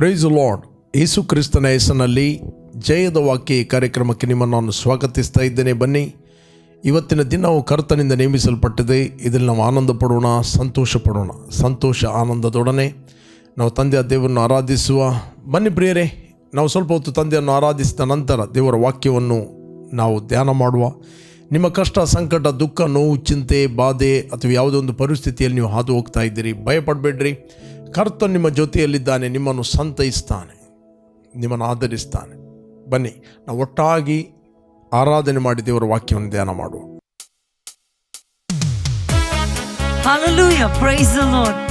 Price lord ಯೇಸು ಕ್ರಿಸ್ತನ ಹೆಸರಿನಲ್ಲಿ ಜಯದ ವಾಕ್ಯ ಕಾರ್ಯಕ್ರಮಕ್ಕೆ ನಿಮ್ಮನ್ನು ನಾನು ಸ್ವಾಗತಿಸ್ತಾ ಇದ್ದೇನೆ. ಬನ್ನಿ, ಇವತ್ತಿನ ದಿನವು ಕರ್ತನಿಂದ ನೇಮಿಸಲ್ಪಟ್ಟಿದೆ. ಇದರಲ್ಲಿ ನಾವು ಆನಂದ ಪಡೋಣ ಸಂತೋಷ ಪಡೋಣ ಸಂತೋಷ ಆನಂದದೊಡನೆ ನಾವು ತಂದೆಯ ದೇವರನ್ನು ಆರಾಧಿಸುವ. ಬನ್ನಿ ಪ್ರಿಯರೇ, ನಾವು ಸ್ವಲ್ಪ ಹೊತ್ತು ತಂದೆಯನ್ನು ಆರಾಧಿಸಿದ ನಂತರ ದೇವರ ವಾಕ್ಯವನ್ನು ನಾವು ಧ್ಯಾನ ಮಾಡುವ. ನಿಮ್ಮ ಕಷ್ಟ, ಸಂಕಟ, ದುಃಖ, ನೋವು, ಚಿಂತೆ, ಬಾಧೆ ಅಥವಾ ಯಾವುದೋ ಒಂದು ಪರಿಸ್ಥಿತಿಯಲ್ಲಿ ನೀವು ಹಾದು ಹೋಗ್ತಾ ಇದ್ದೀರಿ. ಭಯಪಡಬೇಡ್ರಿ. ಕರ್ತ ನಿಮ್ಮ ಜೊತೆಯಲ್ಲಿದ್ದಾನೆ, ನಿಮ್ಮನ್ನು ಸಂತೈಸ್ತಾನೆ, ನಿಮ್ಮನ್ನು ಆಧರಿಸ್ತಾನೆ ಬನ್ನಿ, ನಾವು ಒಟ್ಟಾಗಿ ಆರಾಧನೆ ಮಾಡಿ ದೇವರ ವಾಕ್ಯವನ್ನು ಧ್ಯಾನ ಮಾಡುವ.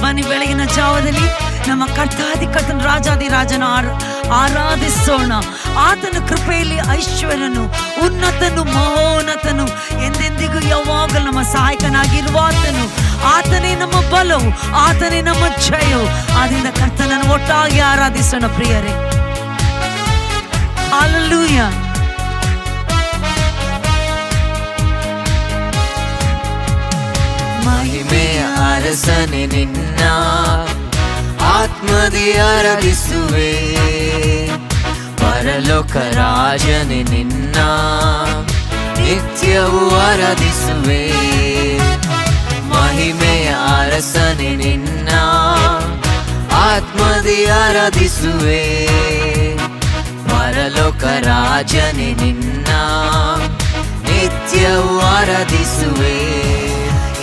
ಬನ್ನಿ, ಬೆಳಗಿನ ಜಾವದಲ್ಲಿ ನಮ್ಮ ಕರ್ತಾದಿ ಕರ್ತನ ರಾಜಾದಿ ರಾಜನ ಆರ- ಆರಾಧಿಸೋಣ. ಆತನ ಕೃಪೆಯಲ್ಲಿ ಐಶ್ವರ್ಯನು, ಉನ್ನತನು, ಮಹೋನ್ನತನು, ಎಂದೆಂದಿಗೂ ಯಾವಾಗಲೂ ನಮ್ಮ ಸಹಾಯಕನಾಗಿರುವ ಆತನು ಆತನೇ ನಮ್ಮ ಬಲವು, ಆತನೇ ನಮ್ಮ ಜಯವು. ಆದ್ರಿಂದ ಕರ್ತನನ್ನು ಒಟ್ಟಾಗಿ ಆರಾಧಿಸೋಣ ಪ್ರಿಯರೇ. ಅಲ್ಲೂಯ ಮಹಿಮೆಯ ಅರಸನೆ ನಿನ್ನ ಆತ್ಮದಿ ಆರಾಧಿಸುವೆ ಪರಲೋಕ ರಾಜನೆ ನಿನ್ನ, ನಿತ್ಯವೂ ಆರಾಧಿಸುವೆ. ಮಹಿಮೆಯ ಅರಸನೆ ನಿನ್ನ, ಆತ್ಮದಿ ಆರಾಧಿಸುವೆ. ಪರಲೋಕ ರಾಜನೆ ನಿನ್ನ, ನಿತ್ಯವೂ ಆರಾಧಿಸುವೆ.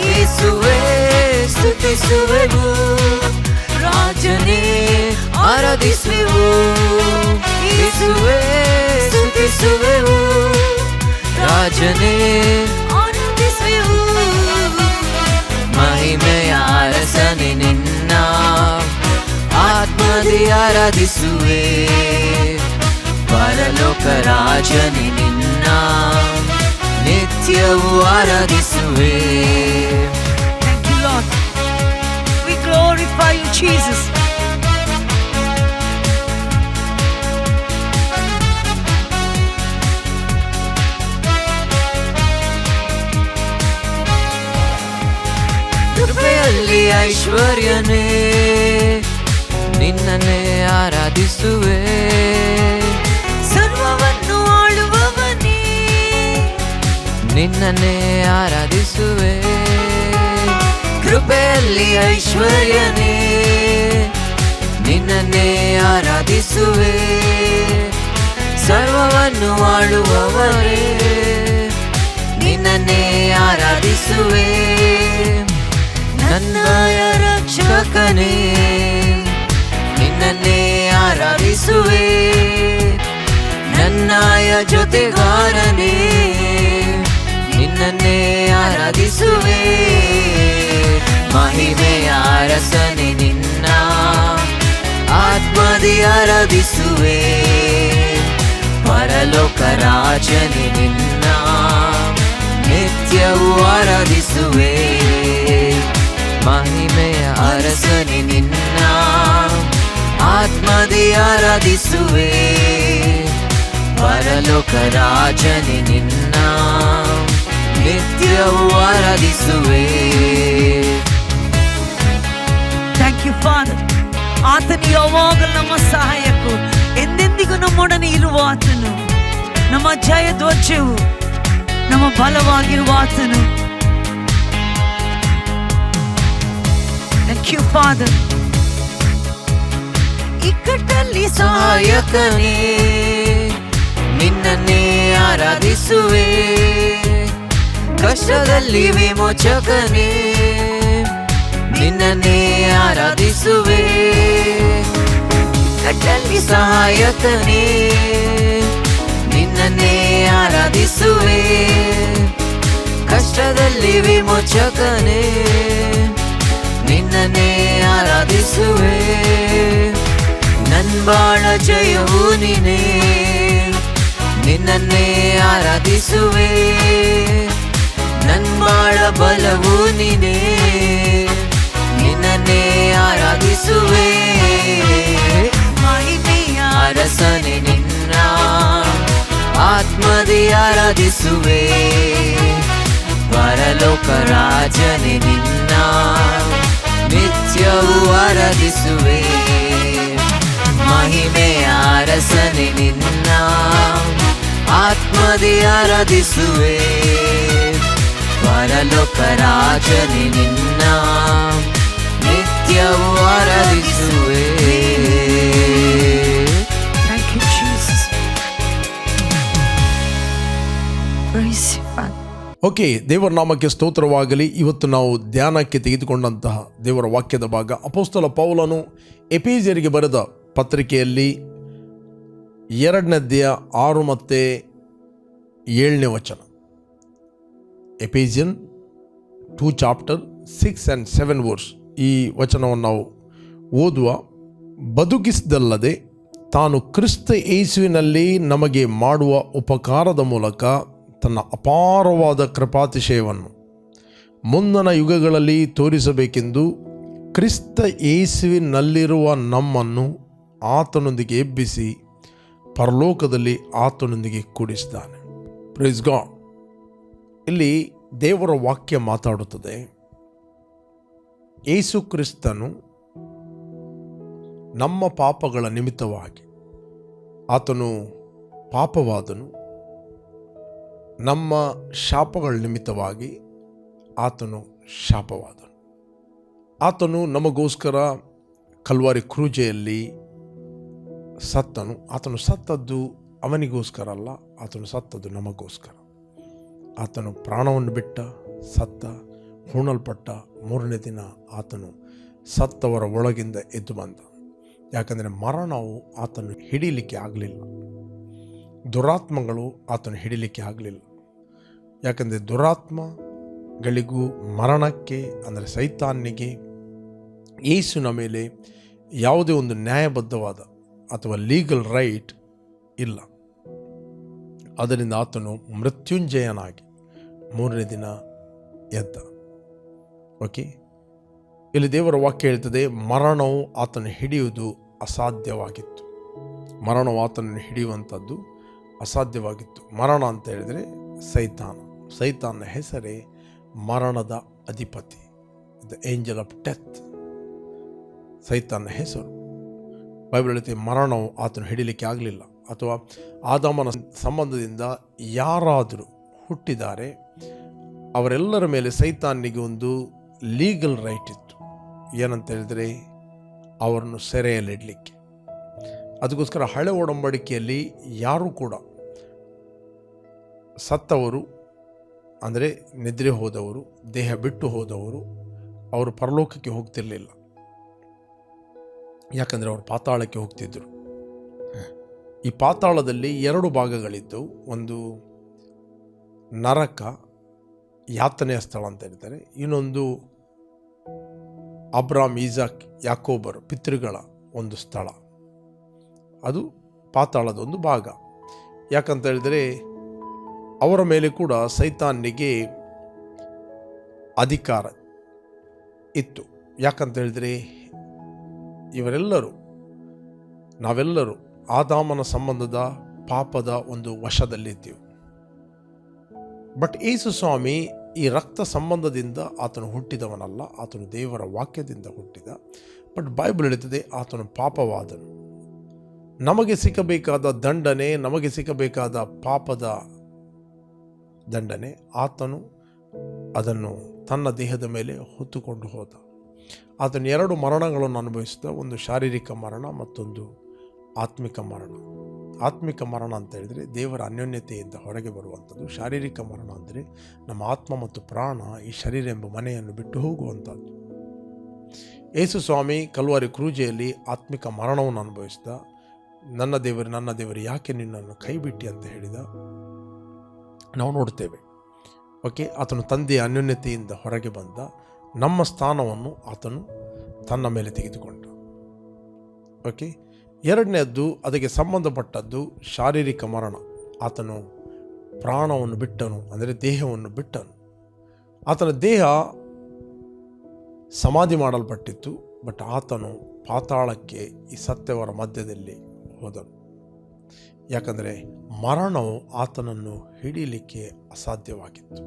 ಯೇಸುವೆ ಸ್ತುತಿಸುವೆವು. ರಾಜನೇ, ಆರಾಧಿಸುವೆವು ಯೇಸುವೆ ಸ್ತುತಿಸುವೆವು. ರಾಜನೇ ಆರಾಧಿಸುವೆವು ಮಹಿಮೆಯ ಅರಸನೆ ನಿನ್ನ, ಆತ್ಮದಿ ಆರಾಧಿಸುವೆ. ಪರಲೋಕ ರಾಜನೆ ನಿನ್ನ, ನಿತ್ಯವೂ ಆರಾಧಿಸುವೆ. Glorify you, Jesus. ಕೃಪೆಯಲ್ಲಿ ಐಶ್ವರ್ಯನೇ ನಿನ್ನನ್ನೇ ಆರಾಧಿಸುವೆ ಸರ್ವವನ್ನು ಆಳುವವನೇ ನಿನ್ನನ್ನೇ ಆರಾಧಿಸುವೆ ಕೃಪೆಯಲ್ಲಿ ಐಶ್ವರ್ಯನೇ, ನಿನ್ನನ್ನೇ ಆರಾಧಿಸುವೆ. ಸರ್ವವನ್ನು ಆಳುವವರೇ, ನಿನ್ನನ್ನೇ ಆರಾಧಿಸುವೆ. ನನ್ನಯ ರಕ್ಷಕನೇ, ನಿನ್ನನ್ನೇ ಆರಾಧಿಸುವೆ. ನನ್ನಯ ಜೊತೆಗಾರನೇ, ನಿನ್ನನ್ನೇ ಆರಾಧಿಸುವೆ. ಆತ್ಮದಿ ಆರಾಧಿಸುವೆ. ಪರಲೋಕ ರಾಜನೆ ನಿನ್ನ ನಿತ್ಯವೂ ಆರಾಧಿಸುವೆ. ಮಹಿಮೆಯ ಅರಸನೆ ನಿನ್ನ ಆತ್ಮದಿ ಆರಾಧಿಸುವೆ. ಪರಲೋಕ ರಾಜನೆ ನಿನ್ನ ನಿತ್ಯವೂ ಆರಾಧಿಸುವೆ. ಥ್ಯಾಂಕ್ ಯು ಫಾದರ್ ಆತನು ಯಾವಾಗಲೂ ನಮ್ಮ ಸಹಾಯಕು ಎಂದೆಂದಿಗೂ ನಮ್ಮೊಡನೆ ಇರುವ ಆತನು, ನಮ್ಮ ಜಯ ಧ್ವಜವು ನಮ್ಮ ಬಲವಾಗಿರುವ ಆತನು. ಫಾದರ್ ಇಕ್ಕಟ್ಟಲ್ಲಿ ಸಹಾಯಕನೇ, ನಿನ್ನನ್ನೇ ಆರಾಧಿಸುವೆ. ಕಷ್ಟದಲ್ಲಿ ವಿಮೋಚಕನೇ. ನಿನ್ನನ್ನೇ ಆರಾಧಿಸುವೆ. ಕಟ್ಟಲ್ಲಿ ಸಹಾಯಕನೇ ನಿನ್ನನ್ನೇ ಆರಾಧಿಸುವೆ. ಕಷ್ಟದಲ್ಲಿ ವಿಮೋಚಕನೇ. ನಿನ್ನನ್ನೇ ಆರಾಧಿಸುವೆ. ನನ್ ಬಾಳ ಜಯವು ನೀನೇ. ನಿನ್ನನ್ನೇ ಆರಾಧಿಸುವೆ. ನನ್ ಬಾಳ ಬಲವು ನೀನೇ. ನಿನ್ನನ್ನೇ ಆರಾಧಿಸುವೆ ಮಹಿಮೆಯ ಅರಸನೆ ನಿನ್ನ ಆತ್ಮದಿ ಆರಾಧಿಸುವೆ ಪರಲೋಕ ರಾಜನೆ ನಿನ್ನ ನಿತ್ಯವೂ ಆರಾಧಿಸುವೆ ಮಹಿಮೆಯ ಅರಸನೆ ನಿನ್ನ ಆತ್ಮದಿ ಆರಾಧಿಸುವೆ ಪರಲೋಕ ರಾಜನೆ ನಿನ್ನ ನಿತ್ಯವೂ ಆರಾಧಿಸುವೆ ಓಕೆ ದೇವರ ನಾಮಕ್ಕೆ ಸ್ತೋತ್ರವಾಗಲಿ. ಇವತ್ತು ನಾವು ಧ್ಯಾನಕ್ಕೆ ತೆಗೆದುಕೊಂಡಂತಹ ದೇವರ ವಾಕ್ಯದ ಭಾಗ ಅಪೋಸ್ತಲ ಪೌಲನು ಎಪಿಜರಿಗೆ ಬರೆದ ಪತ್ರಿಕೆಯಲ್ಲಿ ಎರಡನೇದ್ಯ ಆರು ಮತ್ತು ಏಳನೇ ವಚನ. Ephesians two chapter six and seven verse ಈ ವಚನವನ್ನು ನಾವು ಓದುವ. ಬದುಕಿಸಿದಲ್ಲದೆ ತಾನು ಕ್ರಿಸ್ತ ಯೇಸುವಿನಲ್ಲಿ ನಮಗೆ ಮಾಡುವ ಉಪಕಾರದ ಮೂಲಕ ತನ್ನ ಅಪಾರವಾದ ಕೃಪಾತಿಶಯವನ್ನು ಮುಂದಿನ ಯುಗಗಳಲ್ಲಿ ತೋರಿಸಬೇಕೆಂದು ಕ್ರಿಸ್ತ ಯೇಸುವಿನಲ್ಲಿರುವ ನಮ್ಮನ್ನು ಆತನೊಂದಿಗೆ ಎಬ್ಬಿಸಿ ಪರಲೋಕದಲ್ಲಿ ಆತನೊಂದಿಗೆ ಕೂಡಿಸಿದ್ದಾನೆ. ಪ್ರೈಸ್ ಗಾಡ್ ಇಲ್ಲಿ ದೇವರ ವಾಕ್ಯ ಮಾತಾಡುತ್ತದೆ. ಯೇಸು ಕ್ರಿಸ್ತನು ನಮ್ಮ ಪಾಪಗಳ ನಿಮಿತ್ತವಾಗಿ ಆತನು ಪಾಪವಾದನು. ನಮ್ಮ ಶಾಪಗಳ ನಿಮಿತ್ತವಾಗಿ ಆತನು ಶಾಪವಾದನು. ಆತನು ನಮಗೋಸ್ಕರ ಕಲ್ವಾರಿ ಕ್ರೂಜೆಯಲ್ಲಿ ಸತ್ತನು. ಆತನು ಸತ್ತದ್ದು ಅವನಿಗೋಸ್ಕರ ಅಲ್ಲ, ಆತನು ಸತ್ತದ್ದು ನಮಗೋಸ್ಕರ. ಆತನು ಪ್ರಾಣವನ್ನು ಬಿಟ್ಟ, ಸತ್ತ ಹೂಣಲ್ಪಟ್ಟ ಮೂರನೇ ದಿನ ಆತನು ಸತ್ತವರ ಒಳಗಿಂದ ಎದ್ದು ಬಂದ. ಯಾಕಂದರೆ ಮರಣವು ಆತನು ಹಿಡೀಲಿಕ್ಕೆ ಆಗಲಿಲ್ಲ. ದುರಾತ್ಮಗಳು ಆತನು ಹಿಡೀಲಿಕ್ಕೆ ಆಗಲಿಲ್ಲ. ಯಾಕಂದರೆ ದುರಾತ್ಮಗಳಿಗೂ ಮರಣಕ್ಕೆ, ಅಂದರೆ ಸೈತಾನ್ನಿಗೆ ಯೇಸುನ ಮೇಲೆ ಯಾವುದೇ ಒಂದು ನ್ಯಾಯಬದ್ಧವಾದ ಅಥವಾ ಲೀಗಲ್ ರೈಟ್ ಇಲ್ಲ. ಅದರಿಂದ ಆತನು ಮೃತ್ಯುಂಜಯನಾಗಿ ಮೂರನೇ ದಿನ ಎದ್ದ. ಓಕೆ? ಇಲ್ಲಿ ದೇವರ ವಾಕ್ಯ ಹೇಳ್ತದೆ, ಮರಣವು ಆತನು ಹಿಡಿಯುವುದು ಅಸಾಧ್ಯವಾಗಿತ್ತು. ಮರಣವು ಆತನನ್ನು ಹಿಡಿಯುವಂಥದ್ದು ಅಸಾಧ್ಯವಾಗಿತ್ತು. ಮರಣ ಅಂತ ಹೇಳಿದರೆ ಸೈತಾನ. ಸೈತಾನ ಹೆಸರೇ ಮರಣದ ಅಧಿಪತಿ ದ ಏಂಜಲ್ ಆಫ್ ಡೆತ್ ಸೈತಾನ ಹೆಸರು. ಬೈಬಲ್ ಹೇಳುತ್ತೆ, ಮರಣವು ಆತನು ಹಿಡಿಲಿಕ್ಕೆ ಆಗಲಿಲ್ಲ. ಅಥವಾ ಆದಾಮನ ಸಂಬಂಧದಿಂದ ಯಾರಾದರೂ ಹುಟ್ಟಿದ್ದಾರೆ, ಅವರೆಲ್ಲರ ಮೇಲೆ ಸೈತಾನಿಗೆ ಒಂದು ಲೀಗಲ್ ರೈಟ್ ಇತ್ತು. ಏನಂತ ಹೇಳಿದರೆ ಅವರನ್ನು ಸೆರೆಯಲ್ಲಿಡಲಿಕ್ಕೆ. ಅದಕ್ಕೋಸ್ಕರ ಹಳೆ ಒಡಂಬಡಿಕೆಯಲ್ಲಿ ಯಾರೂ ಕೂಡ ಸತ್ತವರು, ಅಂದರೆ ನಿದ್ರೆ ಹೋದವರು, ದೇಹ ಬಿಟ್ಟು ಹೋದವರು ಅವರು ಪರಲೋಕಕ್ಕೆ ಹೋಗ್ತಿರಲಿಲ್ಲ. ಯಾಕಂದರೆ ಅವರು ಪಾತಾಳಕ್ಕೆ ಹೋಗ್ತಿದ್ದರು ಈ ಪಾತಾಳದಲ್ಲಿ ಎರಡು ಭಾಗಗಳಿದ್ದವು. ಒಂದು ನರಕ ಯಾತನೆಯ ಸ್ಥಳ ಅಂತ ಹೇಳ್ತಾರೆ ಇನ್ನೊಂದು ಅಬ್ರಾಮ್ ಈಜಾಕ್ ಯಾಕೋಬರ್ ಪಿತೃಗಳ ಒಂದು ಸ್ಥಳ. ಅದು ಪಾತಾಳದ ಒಂದು ಭಾಗ. ಯಾಕಂತ ಹೇಳಿದರೆ ಅವರ ಮೇಲೆ ಕೂಡ ಸೈತಾನ್ಯಗೆ ಅಧಿಕಾರ ಇತ್ತು. ಯಾಕಂತ ಹೇಳಿದರೆ ಇವರೆಲ್ಲರೂ, ನಾವೆಲ್ಲರೂ ಆದಾಮನ ಸಂಬಂಧದ ಪಾಪದ ಒಂದು ವಶದಲ್ಲಿದ್ದೆವು. ಬಟ್ ಯೇಸು ಸ್ವಾಮಿ ಈ ರಕ್ತ ಸಂಬಂಧದಿಂದ ಆತನು ಹುಟ್ಟಿದವನಲ್ಲ, ಆತನು ದೇವರ ವಾಕ್ಯದಿಂದ ಹುಟ್ಟಿದ. ಬಟ್ ಬೈಬಲ್ ಹೇಳುತ್ತದೆ, ಆತನು ಪಾಪವಾದನು. ನಮಗೆ ಸಿಕ್ಕಬೇಕಾದ ದಂಡನೆ, ನಮಗೆ ಸಿಕ್ಕಬೇಕಾದ ಪಾಪದ ದಂಡನೆ, ಆತನು ಅದನ್ನು ತನ್ನ ದೇಹದ ಮೇಲೆ ಹೊತ್ತುಕೊಂಡು ಹೋದ. ಆತನು ಎರಡು ಮರಣಗಳನ್ನು ಅನುಭವಿಸಿದ, ಒಂದು ಶಾರೀರಿಕ ಮರಣ ಮತ್ತೊಂದು ಆತ್ಮಿಕ ಮರಣ. ಆತ್ಮಿಕ ಮರಣ ಅಂತ ಹೇಳಿದರೆ ದೇವರ ಅನ್ಯೋನ್ಯತೆಯಿಂದ ಹೊರಗೆ ಬರುವಂಥದ್ದು. ಶಾರೀರಿಕ ಮರಣ ಅಂದರೆ ನಮ್ಮ ಆತ್ಮ ಮತ್ತು ಪ್ರಾಣ ಈ ಶರೀರ ಎಂಬ ಮನೆಯನ್ನು ಬಿಟ್ಟು ಹೋಗುವಂಥದ್ದು. ಯೇಸು ಸ್ವಾಮಿ ಕಲ್ವಾರಿ ಕ್ರೂಜೆಯಲ್ಲಿ ಆತ್ಮಿಕ ಮರಣವನ್ನು ಅನುಭವಿಸಿದ. ನನ್ನ ದೇವರು ನನ್ನ ದೇವರು ಯಾಕೆ ನಿನ್ನನ್ನು ಕೈಬಿಟ್ಟಿ ಅಂತ ಹೇಳಿದ. ನಾವು ನೋಡ್ತೇವೆ. ಓಕೆ, ಆತನು ತಂದೆಯ ಅನ್ಯೋನ್ಯತೆಯಿಂದ ಹೊರಗೆ ಬಂದ. ನಮ್ಮ ಸ್ಥಾನವನ್ನು ಆತನು ತನ್ನ ಮೇಲೆ ತೆಗೆದುಕೊಂಡ. ಓಕೆ ಎರಡನೇದ್ದು ಅದಕ್ಕೆ ಸಂಬಂಧಪಟ್ಟದ್ದು ಶಾರೀರಿಕ ಮರಣ. ಆತನು ಪ್ರಾಣವನ್ನು ಬಿಟ್ಟನು, ಅಂದರೆ ದೇಹವನ್ನು ಬಿಟ್ಟನು. ಆತನ ದೇಹ ಸಮಾಧಿ ಮಾಡಲ್ಪಟ್ಟಿತ್ತು, ಬಟ್ ಆತನು ಪಾತಾಳಕ್ಕೆ ಈ ಸತ್ಯವರ ಮಧ್ಯದಲ್ಲಿ ಹೋದನು. ಯಾಕಂದರೆ ಮರಣವು ಆತನನ್ನು ಹಿಡೀಲಿಕ್ಕೆ ಅಸಾಧ್ಯವಾಗಿತ್ತು.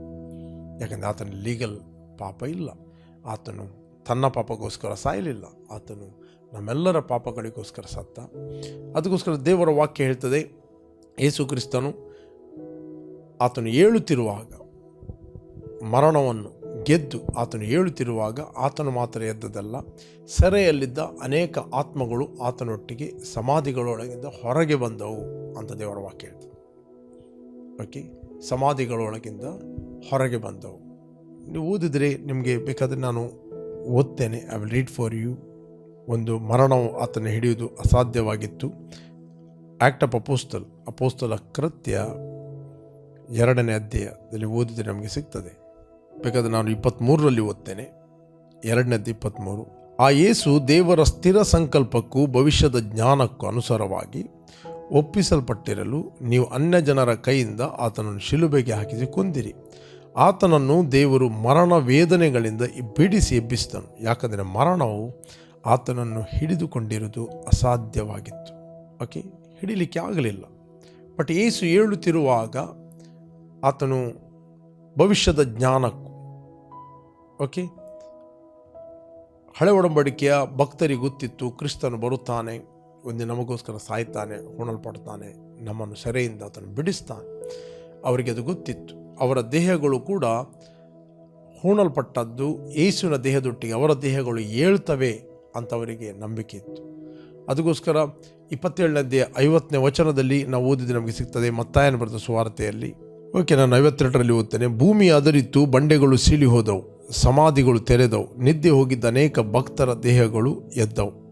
ಯಾಕಂದರೆ ಆತನ ಲೀಗಲ್ ಪಾಪ ಇಲ್ಲ. ಆತನು ತನ್ನ ಪಾಪಗೋಸ್ಕರ ಸಾಯಲಿಲ್ಲ. ಆತನು ನಮ್ಮೆಲ್ಲರ ಪಾಪಗಳಿಗೋಸ್ಕರ ಸತ್ತ. ಅದಕ್ಕೋಸ್ಕರ ದೇವರ ವಾಕ್ಯ ಹೇಳ್ತದೆ, ಯೇಸು ಕ್ರಿಸ್ತನು ಆತನು ಏಳುತ್ತಿರುವಾಗ ಮರಣವನ್ನು ಗೆದ್ದು ಆತನು ಏಳುತ್ತಿರುವಾಗ ಆತನು ಮಾತ್ರ ಎದ್ದದಲ್ಲ ಸೆರೆಯಲ್ಲಿದ್ದ ಅನೇಕ ಆತ್ಮಗಳು ಆತನೊಟ್ಟಿಗೆ ಸಮಾಧಿಗಳೊಳಗಿಂದ ಹೊರಗೆ ಬಂದವು, ಅಂತ ದೇವರ ವಾಕ್ಯ ಹೇಳ್ತದೆ. ಓಕೆ ಸಮಾಧಿಗಳೊಳಗಿಂದ ಹೊರಗೆ ಬಂದವು. ನೀವು ಓದಿದರೆ ನಿಮಗೆ ಬೇಕಾದರೆ ನಾನು ಓದ್ತೇನೆ I will read for you ಒಂದು ಮರಣವು ಆತನ ಹಿಡಿಯುವುದು ಅಸಾಧ್ಯವಾಗಿತ್ತು. ಆ್ಯಕ್ಟ್ ಆಫ್ ಅಪೋಸ್ತಲ್ ಅಪೋಸ್ತಲ ಕೃತ್ಯ ಎರಡನೇ ಅಧ್ಯಾಯದಲ್ಲಿ ಓದಿದರೆ ನಮಗೆ ಸಿಗ್ತದೆ. ಬೇಕಾದರೆ ನಾನು ಇಪ್ಪತ್ತ್ಮೂರರಲ್ಲಿ ಓದ್ತೇನೆ. ಎರಡನೇದ್ದು ಇಪ್ಪತ್ತ್ಮೂರು ಆ ಯೇಸು ದೇವರ ಸ್ಥಿರ ಸಂಕಲ್ಪಕ್ಕೂ ಭವಿಷ್ಯದ ಜ್ಞಾನಕ್ಕೂ ಅನುಸಾರವಾಗಿ ಒಪ್ಪಿಸಲ್ಪಟ್ಟಿರಲು ನೀವು ಅನ್ಯ ಜನರ ಕೈಯಿಂದ ಆತನನ್ನು ಶಿಲುಬೆಗೆ ಹಾಕಿಸಿ ಕೊಂದಿರಿ. ಆತನನ್ನು ದೇವರು ಮರಣ ವೇದನೆಗಳಿಂದ ಬಿಡಿಸಿ ಎಬ್ಬಿಸಿದನು. ಯಾಕಂದರೆ ಮರಣವು ಆತನನ್ನು ಹಿಡಿದುಕೊಂಡಿರುವುದು ಅಸಾಧ್ಯವಾಗಿತ್ತು. ಓಕೆ, ಹಿಡಿಲಿಕ್ಕೆ ಆಗಲಿಲ್ಲ. ಬಟ್ ಏಸು ಹೇಳುತ್ತಿರುವಾಗ ಆತನು ಭವಿಷ್ಯದ ಜ್ಞಾನಕ್ಕೂ, ಓಕೆ, ಹಳೆ ಒಡಂಬಡಿಕೆಯ ಭಕ್ತರಿಗೆ ಗೊತ್ತಿತ್ತು, ಕ್ರಿಸ್ತನು ಬರುತ್ತಾನೆ, ಒಂದು ನಮಗೋಸ್ಕರ ಸಾಯ್ತಾನೆ ಹೋಣಲ್ಪಡ್ತಾನೆ ನಮ್ಮನ್ನು ಸೆರೆಯಿಂದ ಆತನು ಬಿಡಿಸ್ತಾನೆ. ಅವರಿಗೆ ಅದು ಗೊತ್ತಿತ್ತು. ಅವರ ದೇಹಗಳು ಕೂಡ ಹೂಣಲ್ಪಟ್ಟದ್ದು, ಏಸುವಿನ ದೇಹದೊಟ್ಟಿಗೆ ಅವರ ದೇಹಗಳು ಏಳ್ತವೆ ಅಂತ ಅವರಿಗೆ ನಂಬಿಕೆ ಇತ್ತು. ಅದಕ್ಕೋಸ್ಕರ ಇಪ್ಪತ್ತೇಳನೇ ಐವತ್ತನೇ ವಚನದಲ್ಲಿ ನಾವು ಓದಿದ್ದು ನಮಗೆ ಸಿಗ್ತದೆ ಮತ್ತಾಯನ ಬರೆದ ಸುವಾರ್ತೆಯಲ್ಲಿ. ಓಕೆ, ನಾನು ಐವತ್ತೆರಡರಲ್ಲಿ ಓದ್ತೇನೆ. ಭೂಮಿ ಅದರಿತ್ತು, ಬಂಡೆಗಳು ಸೀಳಿ ಹೋದವು, ಸಮಾಧಿಗಳು ತೆರೆದವು, ನಿದ್ದೆ ಹೋಗಿದ್ದ ಅನೇಕ ಭಕ್ತರ ದೇಹಗಳು ಎದ್ದವು.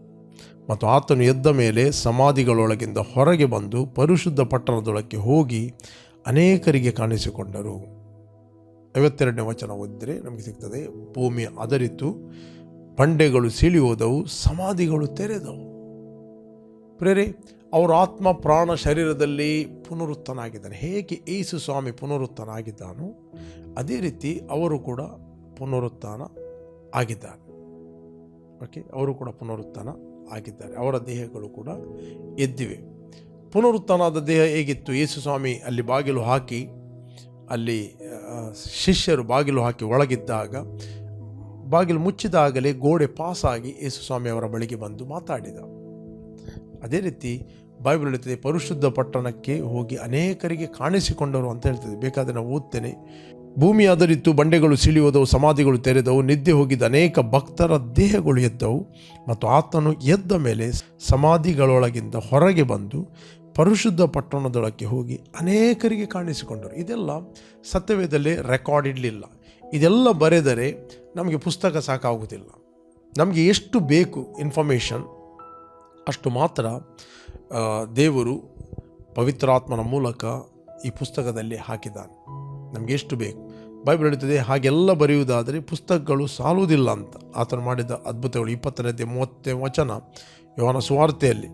ಮತ್ತು ಆತನು ಎದ್ದ ಮೇಲೆ ಸಮಾಧಿಗಳೊಳಗಿಂದ ಹೊರಗೆ ಬಂದು ಪರಿಶುದ್ಧ ಪಟ್ಟಣದೊಳಕ್ಕೆ ಹೋಗಿ ಅನೇಕರಿಗೆ ಕಾಣಿಸಿಕೊಂಡರು. ಐವತ್ತೆರಡನೇ ವಚನ ಓದಿದರೆ ನಮಗೆ ಸಿಗ್ತದೆ ಭೂಮಿ ಅದರಿತು ಬಂಡೆಗಳು ಸಿಳಿಯೋದವು ಸಮಾಧಿಗಳು ತೆರೆದವು. ಪ್ರೇರೆ, ಅವರ ಆತ್ಮ ಪ್ರಾಣ ಶರೀರದಲ್ಲಿ ಪುನರುತ್ತನಾಗಿದ್ದಾನೆ. ಹೇಗೆ ಏಸು ಸ್ವಾಮಿ ಪುನರುತ್ತನಾಗಿದ್ದಾನೋ, ಅದೇ ರೀತಿ ಅವರು ಕೂಡ ಪುನರುತ್ಥಾನ ಆಗಿದ್ದಾರೆ. ಓಕೆ ಅವರು ಕೂಡ ಪುನರುತ್ಥಾನ ಆಗಿದ್ದಾರೆ. ಅವರ ದೇಹಗಳು ಕೂಡ ಎದ್ದಿವೆ. ಪುನರುತ್ಥಾನದ ದೇಹ ಹೇಗಿತ್ತು? ಯೇಸು ಸ್ವಾಮಿ ಅಲ್ಲಿ ಬಾಗಿಲು ಹಾಕಿ, ಅಲ್ಲಿ ಶಿಷ್ಯರು ಬಾಗಿಲು ಹಾಕಿ ಒಳಗಿದ್ದಾಗ ಬಾಗಿಲು ಮುಚ್ಚಿದಾಗಲೇ ಗೋಡೆ ಪಾಸಾಗಿ ಯೇಸು ಸ್ವಾಮಿ ಅವರ ಬಳಿಗೆ ಬಂದು ಮಾತಾಡಿದ. ಅದೇ ರೀತಿ ಬೈಬಲ್ ಹೇಳ್ತದೆ, ಪರಿಶುದ್ಧ ಪಟ್ಟಣಕ್ಕೆ ಹೋಗಿ ಅನೇಕರಿಗೆ ಕಾಣಿಸಿಕೊಂಡರು ಅಂತ ಹೇಳ್ತದೆ. ಬೇಕಾದರೆ ನಾವು ಓದ್ತೇನೆ. ಭೂಮಿ ಅದರಿತ್ತು ಬಂಡೆಗಳು ಸಿಳಿ ಹೋದವು ಸಮಾಧಿಗಳು ತೆರೆದವು, ನಿದ್ದೆ ಹೋಗಿದ್ದ ಅನೇಕ ಭಕ್ತರ ದೇಹಗಳು ಎದ್ದವು. ಮತ್ತು ಆತನು ಎದ್ದ ಮೇಲೆ ಸಮಾಧಿಗಳೊಳಗಿಂದ ಹೊರಗೆ ಬಂದು ಪರಿಶುದ್ಧ ಪಟ್ಟಣದೊಳಕ್ಕೆ ಹೋಗಿ ಅನೇಕರಿಗೆ ಕಾಣಿಸಿಕೊಂಡರು. ಇದೆಲ್ಲ ಸತ್ಯವೇದಲ್ಲೇ ರೆಕಾರ್ಡ್ ಇಡಲಿಲ್ಲ. ಇದೆಲ್ಲ ಬರೆದರೆ ನಮಗೆ ಪುಸ್ತಕ ಸಾಕಾಗುವುದಿಲ್ಲ. ನಮಗೆ ಎಷ್ಟು ಬೇಕು ಇನ್ಫಾರ್ಮೇಷನ್ ಅಷ್ಟು ಮಾತ್ರ ದೇವರು ಪವಿತ್ರಾತ್ಮನ ಮೂಲಕ ಈ ಪುಸ್ತಕದಲ್ಲಿ ಹಾಕಿದ್ದಾನೆ. ನಮಗೆ ಎಷ್ಟು ಬೇಕು? ಬೈಬಲ್ ಹೇಳ್ತದೆ, ಹಾಗೆಲ್ಲ ಬರೆಯುವುದಾದರೆ ಪುಸ್ತಕಗಳು ಸಾಲುವುದಿಲ್ಲ ಅಂತ. ಆತನು ಮಾಡಿದ ಅದ್ಭುತಗಳು ಇಪ್ಪತ್ತನೇದೇ ಮೂವತ್ತನೇ ವಚನ, ಯೋಹಾನ ಸುವಾರ್ತೆಯಲ್ಲಿ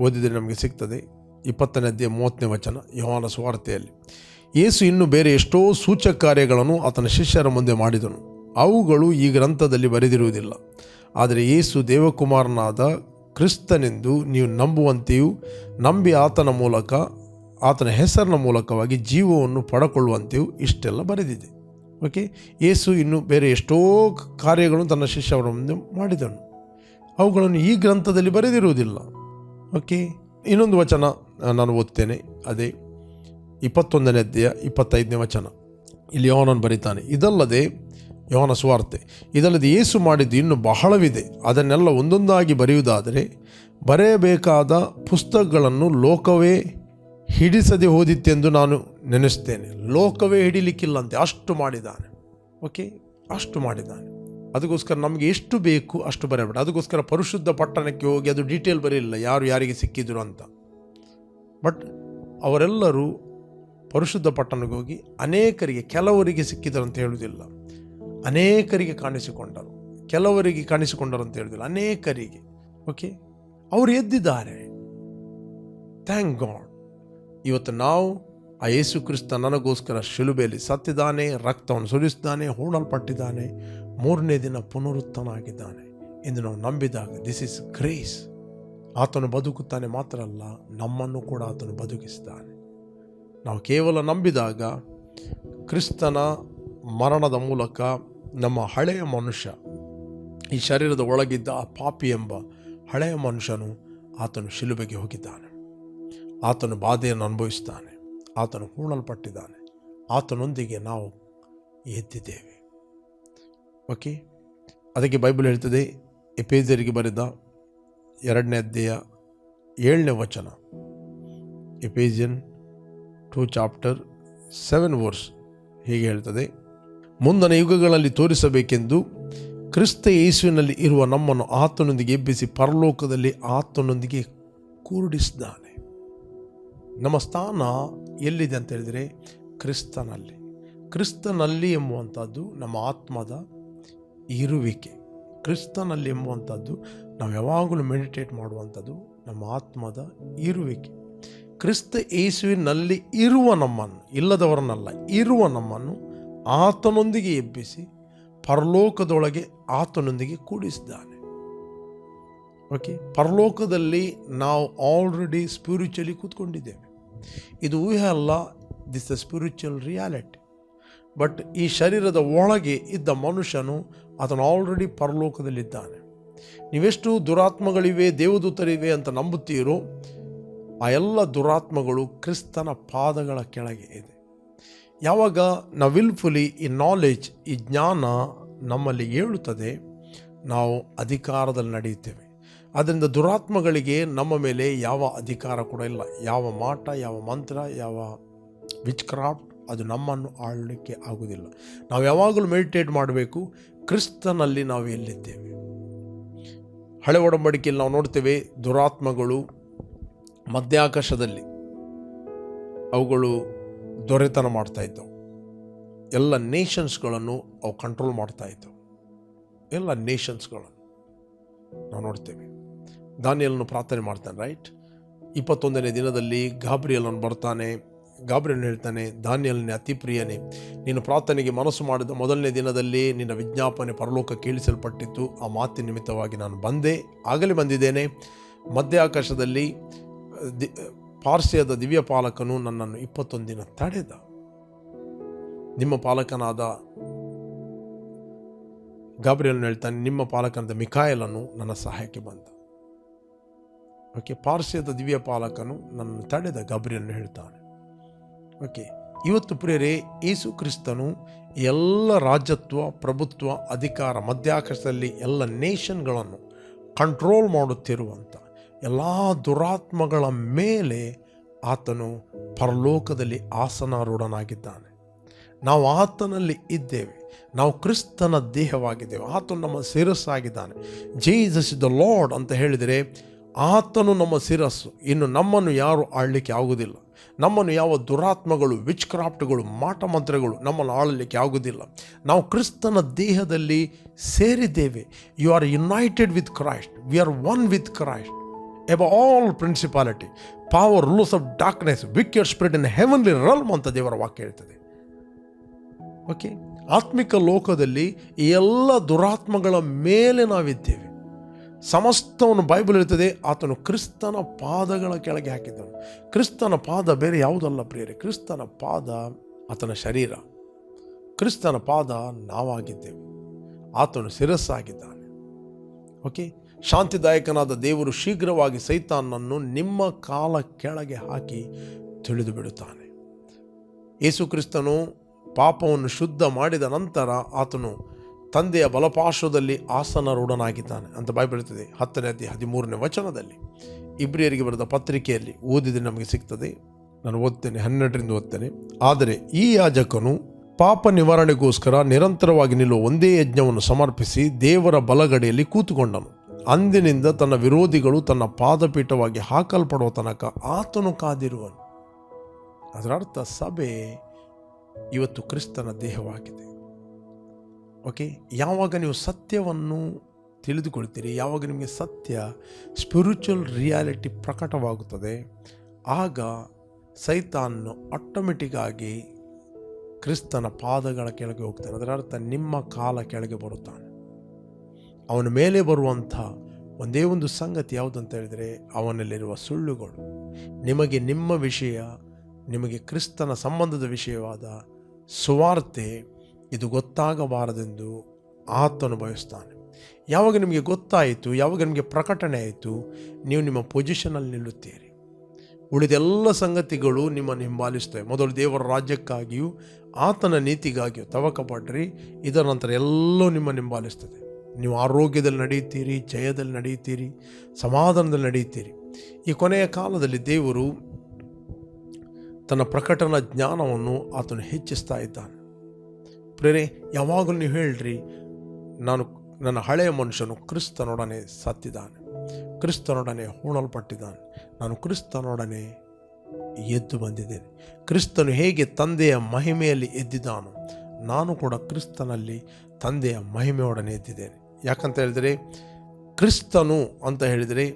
ಓದಿದರೆ ನಮಗೆ ಸಿಗ್ತದೆ. ಇಪ್ಪತ್ತನೇದೇ ಮೂವತ್ತನೇ ವಚನ, ಯೋಹಾನ ಸುವಾರ್ತೆಯಲ್ಲಿ. ಯೇಸು ಇನ್ನು ಬೇರೆ ಎಷ್ಟೋ ಸೂಚಕ ಕಾರ್ಯಗಳನ್ನು ಆತನ ಶಿಷ್ಯರ ಮುಂದೆ ಮಾಡಿದನು. ಅವುಗಳು ಈ ಗ್ರಂಥದಲ್ಲಿ ಬರೆದಿರುವುದಿಲ್ಲ. ಆದರೆ ಯೇಸು ದೇವಕುಮಾರನಾದ ಕ್ರಿಸ್ತನೆಂದು ನೀವು ನಂಬುವಂತೆಯೂ ನಂಬಿ ಆತನ ಮೂಲಕ, ಆತನ ಹೆಸರಿನ ಮೂಲಕವಾಗಿ ಜೀವವನ್ನು ಪಡಕೊಳ್ಳುವಂತೆಯೂ ಇಷ್ಟೆಲ್ಲ ಬರೆದಿದೆ. ಓಕೆ? ಯೇಸು ಇನ್ನು ಬೇರೆ ಎಷ್ಟೋ ಕಾರ್ಯಗಳನ್ನು ತನ್ನ ಶಿಷ್ಯರ ಮುಂದೆ ಮಾಡಿದನು. ಅವುಗಳನ್ನು ಈ ಗ್ರಂಥದಲ್ಲಿ ಬರೆದಿರುವುದಿಲ್ಲ. ಓಕೆ? ಇನ್ನೊಂದು ವಚನ ನಾನು ಓದ್ತೇನೆ. ಅದೇ ಇಪ್ಪತ್ತೊಂದನೇ ಅಧ್ಯಾಯ, ಇಪ್ಪತ್ತೈದನೇ ವಚನ. ಇಲ್ಲಿ ಯೋಹನನ್ನು ಬರೀತಾನೆ, ಇದಲ್ಲದೆ ಯೋಹನ ಸ್ವಾರ್ಥೆ ಇದಲ್ಲದೆ ಏಸು ಮಾಡಿದ್ದು ಇನ್ನೂ ಬಹಳವಿದೆ. ಅದನ್ನೆಲ್ಲ ಒಂದೊಂದಾಗಿ ಬರೆಯುವುದಾದರೆ, ಬರೆಯಬೇಕಾದ ಪುಸ್ತಕಗಳನ್ನು ಲೋಕವೇ ಹಿಡಿಸದೆ ಹೋದಿತ್ತೆಂದು ನಾನು ನೆನೆಸ್ತೇನೆ. ಲೋಕವೇ ಹಿಡಿಲಿಕ್ಕಿಲ್ಲಂತೆ ಅಷ್ಟು ಮಾಡಿದ್ದಾನೆ. ಓಕೆ? ಅಷ್ಟು ಮಾಡಿದ್ದಾನೆ. ಅದಕ್ಕೋಸ್ಕರ ನಮಗೆ ಎಷ್ಟು ಬೇಕು ಅಷ್ಟು ಬರೆಯಬೇಡ. ಅದಕ್ಕೋಸ್ಕರ ಪರಿಶುದ್ಧ ಪಟ್ಟಣಕ್ಕೆ ಹೋಗಿ ಅದು ಡೀಟೇಲ್ ಬರೆಯಲಿಲ್ಲ, ಯಾರು ಯಾರಿಗೆ ಸಿಕ್ಕಿದ್ರು ಅಂತ. ಬಟ್ ಅವರೆಲ್ಲರೂ ಪರಿಶುದ್ಧ ಪಟ್ಟಣಕ್ಕೆ ಹೋಗಿ ಅನೇಕರಿಗೆ, ಕೆಲವರಿಗೆ ಸಿಕ್ಕಿದರು ಅಂತ ಹೇಳುವುದಿಲ್ಲ. ಅನೇಕರಿಗೆ ಕಾಣಿಸಿಕೊಂಡರು. ಕೆಲವರಿಗೆ ಕಾಣಿಸಿಕೊಂಡರು ಅಂತ ಹೇಳುವುದಿಲ್ಲ. ಅನೇಕರಿಗೆ. ಓಕೆ ಅವರು ಎದ್ದಿದ್ದಾರೆ. ಥ್ಯಾಂಕ್ ಗಾಡ್ ಇವತ್ತು ನಾವು ಆ ಯೇಸು ಕ್ರಿಸ್ತ ನನಗೋಸ್ಕರ ಶಿಲುಬೆಯಲ್ಲಿ ಸತ್ತಿದ್ದಾನೆ, ರಕ್ತವನ್ನು ಸುರಿಸಿದ್ದಾನೆ, ಹೂಣಲ್ಪಟ್ಟಿದ್ದಾನೆ, ಮೂರನೇ ದಿನ ಪುನರುತ್ತನಾಗಿದ್ದಾನೆ ಎಂದು ನಾವು ನಂಬಿದಾಗ ದಿಸ್ ಇಸ್ ಗ್ರೇಸ್ ಆತನು ಬದುಕುತ್ತಾನೆ ಮಾತ್ರ ಅಲ್ಲ, ನಮ್ಮನ್ನು ಕೂಡ ಆತನು ಬದುಕಿಸಿದ್ದಾನೆ. ನಾವು ಕೇವಲ ನಂಬಿದಾಗ ಕ್ರಿಸ್ತನ ಮರಣದ ಮೂಲಕ ನಮ್ಮ ಹಳೆಯ ಮನುಷ್ಯ, ಈ ಶರೀರದ ಒಳಗಿದ್ದ ಆ ಪಾಪಿ ಎಂಬ ಹಳೆಯ ಮನುಷ್ಯನು ಆತನು ಶಿಲುಬೆಗೆ ಹೋಗಿದ್ದಾನೆ. ಆತನು ಬಾಧೆಯನ್ನು ಅನುಭವಿಸ್ತಾನೆ. ಆತನು ಹೂಣಲ್ಪಟ್ಟಿದ್ದಾನೆ. ಆತನೊಂದಿಗೆ ನಾವು ಎದ್ದಿದ್ದೇವೆ ಓಕೆ? ಅದಕ್ಕೆ ಬೈಬಲ್ ಹೇಳ್ತದೆ ಎಪೇಜರಿಗೆ ಬರೆದ ಎರಡನೇ ಅಧ್ಯಾಯ ಏಳನೇ ವಚನ. Ephesians two chapter seven verse ಹೀಗೆ ಹೇಳ್ತದೆ, ಮುಂದಿನ ಯುಗಗಳಲ್ಲಿ ತೋರಿಸಬೇಕೆಂದು ಕ್ರಿಸ್ತ ಯೇಸುವಿನಲ್ಲಿ ಇರುವ ನಮ್ಮನ್ನು ಆತನೊಂದಿಗೆ ಎಬ್ಬಿಸಿ ಪರಲೋಕದಲ್ಲಿ ಆತನೊಂದಿಗೆ ಕೂಡಿಸಿದ್ದಾನೆ ನಮ್ಮ ಸ್ಥಾನ ಎಲ್ಲಿದೆ ಅಂತ ಹೇಳಿದರೆ, ಕ್ರಿಸ್ತನಲ್ಲಿ. ಕ್ರಿಸ್ತನಲ್ಲಿ ಎಂಬುವಂಥದ್ದು ನಮ್ಮ ಆತ್ಮದ ಇರುವಿಕೆ. ಕ್ರಿಸ್ತನಲ್ಲಿ ಎಂಬುವಂಥದ್ದು ನಾವು ಯಾವಾಗಲೂ ಮೆಡಿಟೇಟ್ ಮಾಡುವಂಥದ್ದು ನಮ್ಮ ಆತ್ಮದ ಇರುವಿಕೆ. ಕ್ರಿಸ್ತ ಯೇಸುವಿನಲ್ಲಿ ಇರುವ ನಮ್ಮನ್ನು, ಇಲ್ಲದವರನ್ನಲ್ಲ, ಇರುವ ನಮ್ಮನ್ನು ಆತನೊಂದಿಗೆ ಎಬ್ಬಿಸಿ ಪರಲೋಕದೊಳಗೆ ಆತನೊಂದಿಗೆ ಕೂಡಿಸಿದ್ದಾನೆ. ಓಕೆ ಪರಲೋಕದಲ್ಲಿ ನಾವು ಆಲ್ರೆಡಿ ಸ್ಪಿರಿಚುಲಿ ಕೂತ್ಕೊಂಡಿದ್ದೇವೆ. ಇದು ಊಹೆ ಅಲ್ಲ this the spiritual reality but ಈ ಶರೀರದ ಒಳಗೆ ಇದ್ದ ಮನುಷ್ಯನು ಆತನು ಆಲ್ರೆಡಿ ಪರಲೋಕದಲ್ಲಿದ್ದಾನೆ. ನೀವೆಷ್ಟು ದುರಾತ್ಮಗಳಿವೆ, ದೇವದೂತರಿವೆ ಅಂತ ನಂಬುತ್ತೀರೋ ಆ ಎಲ್ಲ ದುರಾತ್ಮಗಳು ಕ್ರಿಸ್ತನ ಪಾದಗಳ ಕೆಳಗೆ ಇದೆ. ಯಾವಾಗ ನಾವು ವಿಲ್ಫುಲಿ ಈ ನಾಲೆಜ್ ಈ ಜ್ಞಾನ ನಮ್ಮಲ್ಲಿ ಏಳುತ್ತದೆ, ನಾವು ಅಧಿಕಾರದಲ್ಲಿ ನಡೆಯುತ್ತೇವೆ. ಆದ್ದರಿಂದ ದುರಾತ್ಮಗಳಿಗೆ ನಮ್ಮ ಮೇಲೆ ಯಾವ ಅಧಿಕಾರ ಕೂಡ ಇಲ್ಲ. ಯಾವ ಮಾಟ, ಯಾವ ಮಂತ್ರ, ಯಾವ ವಿಚ್ ಕ್ರಾಫ್ಟ್ ಅದು ನಮ್ಮನ್ನು ಆಳಲಿಕ್ಕೆ ಆಗುವುದಿಲ್ಲ. ನಾವು ಯಾವಾಗಲೂ ಮೆಡಿಟೇಟ್ ಮಾಡಬೇಕು, ಕ್ರಿಸ್ತನಲ್ಲಿ ನಾವು ಎಲ್ಲಿದ್ದೇವೆ? ಹಳೆ ಒಡಂಬಡಿಕೆಯಲ್ಲಿ ನಾವು ನೋಡ್ತೇವೆ, ದುರಾತ್ಮಗಳು ಮಧ್ಯಾಕಾಶದಲ್ಲಿ ಅವುಗಳು ದೊರೆತನ ಮಾಡ್ತಾ ಇದ್ದವು. ಎಲ್ಲ ನೇಷನ್ಸ್ಗಳನ್ನು ಅವು ಕಂಟ್ರೋಲ್ ಮಾಡ್ತಾ ಇದ್ದವು. ಎಲ್ಲ ನೇಷನ್ಸ್ಗಳನ್ನು ನಾವು ನೋಡ್ತೇವೆ. ದಾನಿಯಲನ್ನು ಪ್ರಾರ್ಥನೆ ಮಾಡ್ತಾನೆ ರೈಟ್ ಇಪ್ಪತ್ತೊಂದನೇ ದಿನದಲ್ಲಿ ಗಾಬ್ರಿಯಲನ್ನು ಬರ್ತಾನೆ. ಗಾಬ್ರಿಯಲ್ ಹೇಳ್ತಾನೆ, ದಾನಿಯಲ್ನೇ ಅತಿ ಪ್ರಿಯನೇ ನೀನು ಪ್ರಾರ್ಥನೆಗೆ ಮನಸ್ಸು ಮಾಡಿದ ಮೊದಲನೇ ದಿನದಲ್ಲಿ ನಿನ್ನ ವಿಜ್ಞಾಪನೆ ಪರಲೋಕ ಕೇಳಿಸಲ್ಪಟ್ಟಿತ್ತು. ಆ ಮಾತಿನ ನಿಮಿತ್ತವಾಗಿ ನಾನು ಬಂದೆ, ಆಗಲೇ ಬಂದಿದ್ದೇನೆ. ಮಧ್ಯ ಆಕಾಶದಲ್ಲಿ ದಿ, ಪಾರ್ಸಿಯದ ದಿವ್ಯ ಪಾಲಕನು ನನ್ನನ್ನು ಇಪ್ಪತ್ತೊಂದು ದಿನ ತಡೆದ. ನಿಮ್ಮ ಪಾಲಕನಾದ ಗಾಬರಿಯನ್ನು ಹೇಳ್ತಾನೆ, ನಿಮ್ಮ ಪಾಲಕನಾದ ಮಿಕಾಯಲನು ನನ್ನ ಸಹಾಯಕ್ಕೆ ಬಂದ. ಓಕೆ, ಪಾರ್ಸಿಯದ ದಿವ್ಯ ಪಾಲಕನು ನನ್ನನ್ನು ತಡೆದ ಗಾಬರಿಯನ್ನು ಹೇಳ್ತಾನೆ. ಓಕೆ, ಇವತ್ತು ಪ್ರಿಯರೇ, ಯೇಸು ಕ್ರಿಸ್ತನು ಎಲ್ಲ ರಾಜ್ಯತ್ವ ಪ್ರಭುತ್ವ, ಅಧಿಕಾರ ಮಧ್ಯಾಕಾಶದಲ್ಲಿ ಎಲ್ಲ ನೇಷನ್ಗಳನ್ನು ಕಂಟ್ರೋಲ್ ಮಾಡುತ್ತಿರುವಂಥ ಎಲ್ಲ ದುರಾತ್ಮಗಳ ಮೇಲೆ ಆತನು ಪರಲೋಕದಲ್ಲಿ ಆಸನಾರೂಢನಾಗಿದ್ದಾನೆ. ನಾವು ಆತನಲ್ಲಿ ಇದ್ದೇವೆ. ನಾವು ಕ್ರಿಸ್ತನ ದೇಹವಾಗಿದ್ದೇವೆ. ಆತನು ನಮ್ಮ ಶಿರಸ್ಸಾಗಿದ್ದಾನೆ. ಜೀಸಸ್ ದ ಲಾರ್ಡ್ ಅಂತ ಹೇಳಿದರೆ ಆತನು ನಮ್ಮ ಶಿರಸ್ಸು. ಇನ್ನು ನಮ್ಮನ್ನು ಯಾರು ಆಳಲಿಕ್ಕೆ ಆಗುವುದಿಲ್ಲ. ನಮ್ಮನ್ನು ಯಾವ ದುರಾತ್ಮಗಳು ವಿಚ್ ಕ್ರಾಫ್ಟ್ಗಳು ಮಾಟ ಮಂತ್ರಗಳು ನಮ್ಮನ್ನು ಆಳಲಿಕ್ಕೆ ಆಗುವುದಿಲ್ಲ. ನಾವು ಕ್ರಿಸ್ತನ ದೇಹದಲ್ಲಿ ಸೇರಿದ್ದೇವೆ. You are united with Christ we are one with Christ ಎಬ all principality power rules of darkness wicked spread in heavenly realm ಅಂತ ದೇವರ ವಾಕ್ಯ ಹೇಳ್ತದೆ. ಓಕೆ ಆತ್ಮಿಕ ಲೋಕದಲ್ಲಿ ಈ ಎಲ್ಲ ದುರಾತ್ಮಗಳ ಮೇಲೆ ನಾವಿದ್ದೇವೆ. ಸಮಸ್ತವನ್ನು ಬೈಬಲ್ ಇರ್ತದೆ ಆತನು ಕ್ರಿಸ್ತನ ಪಾದಗಳ ಕೆಳಗೆ ಹಾಕಿದ್ದನು ಕ್ರಿಸ್ತನ ಪಾದ ಬೇರೆ ಯಾವುದಲ್ಲ ಪ್ರಿಯರೇ, ಕ್ರಿಸ್ತನ ಪಾದ ಆತನ ಶರೀರ. ಕ್ರಿಸ್ತನ ಪಾದ ನಾವಾಗಿದ್ದೇವೆ. ಆತನು ಶಿರಸ್ಸಾಗಿದ್ದಾನೆ. ಓಕೆ ಶಾಂತಿದಾಯಕನಾದ ದೇವರು ಶೀಘ್ರವಾಗಿ ಸೈತಾನನ್ನು ನಿಮ್ಮ ಕಾಲ ಕೆಳಗೆ ಹಾಕಿ ತಿಳಿದು ಬಿಡುತ್ತಾನೆ. ಯೇಸು ಕ್ರಿಸ್ತನು ಪಾಪವನ್ನು ಶುದ್ಧ ಮಾಡಿದ ನಂತರ ಆತನು ತಂದೆಯ ಬಲಪಾರ್ಶ್ವದಲ್ಲಿ ಆಸನರೂಢನಾಗಿದ್ದಾನೆ ಅಂತ ಬಾಯ್ಬಿಡುತ್ತದೆ ಹತ್ತನೇ ಅತಿ ಹದಿಮೂರನೇ ವಚನದಲ್ಲಿ. ಇಬ್ರಿಯರಿಗೆ ಬರೆದ ಪತ್ರಿಕೆಯಲ್ಲಿ ಓದಿದ್ರೆ ನಮಗೆ ಸಿಗ್ತದೆ. ನಾನು ಓದ್ತೇನೆ, ಹನ್ನೆರಡರಿಂದ ಓದ್ತೇನೆ. ಆದರೆ ಈ ಯಾಜಕನು ಪಾಪ ನಿವಾರಣೆಗೋಸ್ಕರ ನಿರಂತರವಾಗಿ ನಿಲ್ಲುವ ಒಂದೇ ಯಜ್ಞವನ್ನು ಸಮರ್ಪಿಸಿ ದೇವರ ಬಲಗಡೆಯಲ್ಲಿ ಕೂತುಕೊಂಡನು. ಅಂದಿನಿಂದ ತನ್ನ ವಿರೋಧಿಗಳು ತನ್ನ ಪಾದಪೀಠವಾಗಿ ಹಾಕಲ್ಪಡುವ ತನಕ ಆತನು ಕಾದಿರುವನು. ಅದರ ಅರ್ಥ ಸಭೆ ಇವತ್ತು ಕ್ರಿಸ್ತನ ದೇಹವಾಗಿದೆ. ಓಕೆ ಯಾವಾಗ ನೀವು ಸತ್ಯವನ್ನು ತಿಳಿದುಕೊಳ್ತೀರಿ, ಯಾವಾಗ ನಿಮಗೆ ಸತ್ಯ ಸ್ಪಿರಿಚುವಲ್ ರಿಯಾಲಿಟಿ ಪ್ರಕಟವಾಗುತ್ತದೆ, ಆಗ ಸೈತಾನ್ನು ಆಟೋಮೆಟಿಕ್ಕಾಗಿ ಕ್ರಿಸ್ತನ ಪಾದಗಳ ಕೆಳಗೆ ಹೋಗ್ತಾನೆ. ಅದರ ಅರ್ಥ ನಿಮ್ಮ ಕಾಲ ಕೆಳಗೆ ಬರುತ್ತಾನೆ. ಅವನ ಮೇಲೆ ಬರುವಂಥ ಒಂದೇ ಒಂದು ಸಂಗತಿ ಯಾವುದಂತ ಹೇಳಿದರೆ ಅವನಲ್ಲಿರುವ ಸುಳ್ಳುಗಳು. ನಿಮಗೆ ನಿಮ್ಮ ವಿಷಯ, ನಿಮಗೆ ಕ್ರಿಸ್ತನ ಸಂಬಂಧದ ವಿಷಯವಾದ ಸುವಾರ್ತೆ ಇದು ಗೊತ್ತಾಗಬಾರದೆಂದು ಆತನು ಬಯಸ್ತಾನೆ. ಯಾವಾಗ ನಿಮಗೆ ಗೊತ್ತಾಯಿತು, ಯಾವಾಗ ನಿಮಗೆ ಪ್ರಕಟಣೆ ಆಯಿತು, ನೀವು ನಿಮ್ಮ ಪೊಸಿಷನಲ್ಲಿ ನಿಲ್ಲುತ್ತೀರಿ. ಉಳಿದೆಲ್ಲ ಸಂಗತಿಗಳು ನಿಮ್ಮನ್ನು ಹಿಂಬಾಲಿಸ್ತವೆ ಮೊದಲು ದೇವರ ರಾಜ್ಯಕ್ಕಾಗಿಯೂ, ಆತನ ನೀತಿಗಾಗಿಯೂ ತವಕ ಪಡ್ರಿ ಇದರ ನಂತರ ಎಲ್ಲವೂ ನಿಮ್ಮನ್ನು ಹಿಂಬಾಲಿಸ್ತದೆ. ನೀವು ಆರೋಗ್ಯದಲ್ಲಿ ನಡೆಯುತ್ತೀರಿ, ಜಯದಲ್ಲಿ ನಡೆಯುತ್ತೀರಿ, ಸಮಾಧಾನದಲ್ಲಿ ನಡೆಯುತ್ತೀರಿ. ಈ ಕೊನೆಯ ಕಾಲದಲ್ಲಿ ದೇವರು ತನ್ನ ಪ್ರಕಟನ ಜ್ಞಾನವನ್ನು ಆತನು ಹೆಚ್ಚಿಸ್ತಾ ಇದ್ದಾನೆ. ಪ್ರೇರೆ, ಯಾವಾಗಲೂ ನೀವು ಹೇಳ್ರಿ, ನಾನು ನನ್ನ ಹಳೆಯ ಮನುಷ್ಯನು ಕ್ರಿಸ್ತನೊಡನೆ ಸತ್ತಿದ್ದಾನೆ, ಕ್ರಿಸ್ತನೊಡನೆ ಹೂಣಲ್ಪಟ್ಟಿದ್ದಾನೆ, ನಾನು ಕ್ರಿಸ್ತನೊಡನೆ ಎದ್ದು ಬಂದಿದ್ದೇನೆ. ಕ್ರಿಸ್ತನು ಹೇಗೆ ತಂದೆಯ ಮಹಿಮೆಯಲ್ಲಿ ಎದ್ದಿದ್ದಾನೋ, ನಾನು ಕೂಡ ಕ್ರಿಸ್ತನಲ್ಲಿ ತಂದೆಯ ಮಹಿಮೆಯೊಡನೆ ಎದ್ದಿದ್ದೇನೆ. ಯಾಕಂತ ಹೇಳಿದರೆ ಕ್ರಿಸ್ತನು ಅಂತ ಹೇಳಿದರೆ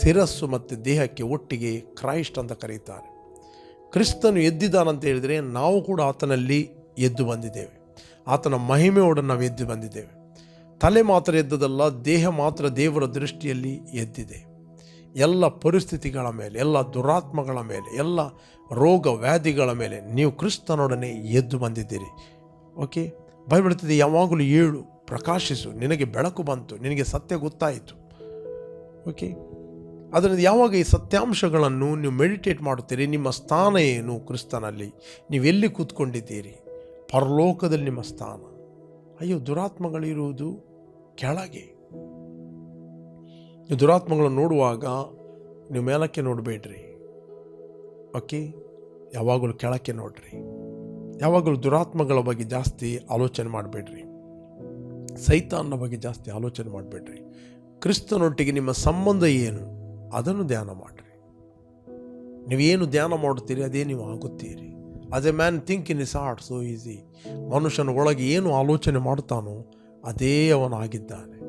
ಶಿರಸ್ಸು ಮತ್ತು ದೇಹಕ್ಕೆ ಒಟ್ಟಿಗೆ ಕ್ರೈಸ್ಟ್ ಅಂತ ಕರೀತಾರೆ. ಕ್ರಿಸ್ತನು ಎದ್ದಿದ್ದಾನಂತ ಹೇಳಿದರೆ ನಾವು ಕೂಡ ಆತನಲ್ಲಿ ಎದ್ದು ಬಂದಿದ್ದೇವೆ. ಆತನ ಮಹಿಮೆಯೊಡನೆ ನಾವು ಎದ್ದು ಬಂದಿದ್ದೇವೆ. ತಲೆ ಮಾತ್ರ ಎದ್ದದಲ್ಲ, ದೇಹ ಮಾತ್ರ ದೇವರ ದೃಷ್ಟಿಯಲ್ಲಿ ಎದ್ದಿದೆ. ಎಲ್ಲ ಪರಿಸ್ಥಿತಿಗಳ ಮೇಲೆ, ಎಲ್ಲ ದುರಾತ್ಮಗಳ ಮೇಲೆ, ಎಲ್ಲ ರೋಗ ವ್ಯಾಧಿಗಳ ಮೇಲೆ ನೀವು ಕ್ರಿಸ್ತನೊಡನೆ ಎದ್ದು ಬಂದಿದ್ದೀರಿ. ಓಕೆ? ಹೇಳ್ತದೆ ಯಾವಾಗಲೂ ಏಳು ಪ್ರಕಾಶಿಸು, ನಿನಗೆ ಬೆಳಕು ಬಂತು, ನಿನಗೆ ಸತ್ಯ ಗೊತ್ತಾಯಿತು. ಓಕೆ ಅದರಿಂದ ಯಾವಾಗ ಈ ಸತ್ಯಾಂಶಗಳನ್ನು ನೀವು ಮೆಡಿಟೇಟ್ ಮಾಡುತ್ತೀರಿ? ನಿಮ್ಮ ಸ್ಥಾನ ಏನು ಕ್ರಿಸ್ತನಲ್ಲಿ? ನೀವೆಲ್ಲಿ ಕೂತ್ಕೊಂಡಿದ್ದೀರಿ? ಪರಲೋಕದಲ್ಲಿ ನಿಮ್ಮ ಸ್ಥಾನ. ಅಯ್ಯೋ, ದುರಾತ್ಮಗಳಿರುವುದು ಕೆಳಗೆ. ನೀವು ದುರಾತ್ಮಗಳನ್ನು ನೋಡುವಾಗ ನೀವು ಮೇಲಕ್ಕೆ ನೋಡಬೇಡ್ರಿ. ಓಕೆ ಯಾವಾಗಲೂ ಕೆಳಕ್ಕೆ ನೋಡ್ರಿ. ಯಾವಾಗಲೂ ದುರಾತ್ಮಗಳ ಬಗ್ಗೆ ಜಾಸ್ತಿ ಆಲೋಚನೆ ಮಾಡಬೇಡ್ರಿ. ಸೈತಾನ್ನ ಬಗ್ಗೆ ಜಾಸ್ತಿ ಆಲೋಚನೆ ಮಾಡಬೇಡ್ರಿ. ಕ್ರಿಸ್ತನೊಟ್ಟಿಗೆ ನಿಮ್ಮ ಸಂಬಂಧ ಏನು? ಅದನ್ನು ಧ್ಯಾನ ಮಾಡಿರಿ. ನೀವೇನು ಧ್ಯಾನ ಮಾಡುತ್ತೀರಿ, ಅದೇ ನೀವು ಆಗುತ್ತೀರಿ. ಅದೇ man think in his heart so is he ಮನುಷ್ಯನ ಒಳಗೆ ಏನು ಆಲೋಚನೆ ಮಾಡ್ತಾನೋ, ಅದೇ ಅವನಾಗಿದ್ದಾನೆ.